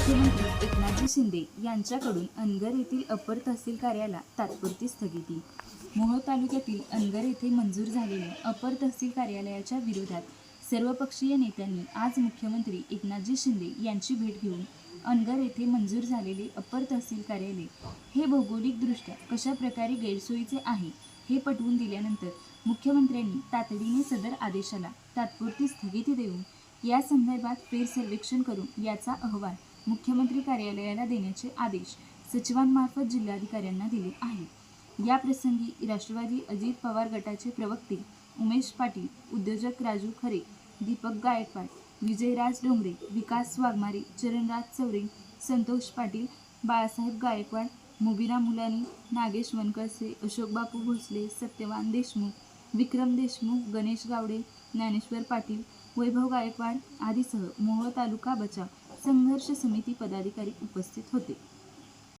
मुख्यमंत्री एकनाथजी शिंदे यांच्याकडून अनगर येथील अपर तहसील कार्याला तात्पुरती स्थगिती. मोहोळ तालुक्यातील अनगर येथे मंजूर झालेल्या अपर तहसील कार्यालयाच्या विरोधात सर्वपक्षीय नेत्यांनी आज मुख्यमंत्री एकनाथजी शिंदे यांची भेट घेऊन अनगर येथे मंजूर झालेले अपर तहसील कार्यालय हे भौगोलिकदृष्ट्या कशा प्रकारे गैरसोयीचे आहे हे पटवून दिल्यानंतर मुख्यमंत्र्यांनी तातडीने सदर आदेशाला तात्पुरती स्थगिती देऊन या संदर्भात फेरसर्वेक्षण करून याचा अहवाल मुख्यमंत्री कार्यालयाला देण्याचे आदेश सचिवांमार्फत जिल्हाधिकाऱ्यांना दिले आहेत. या प्रसंगी राष्ट्रवादी अजित पवार गटाचे प्रवक्ते उमेश पाटील उद्योजक राजू खरे दीपक गायकवाड विजयराज डोंगरे विकास वाघमारे चरणराज चौरे संतोष पाटील बाळासाहेब गायकवाड मुबिना मुलानी नागेश वनकरसे अशोकबापू भोसले सत्यवान देशमुख विक्रम देशमुख गणेश गावडे ज्ञानेश्वर पाटील वैभव गायकवाड आदीसह मोहोळ तालुका बचाव संघर्ष समिती पदाधिकारी उपस्थित होते.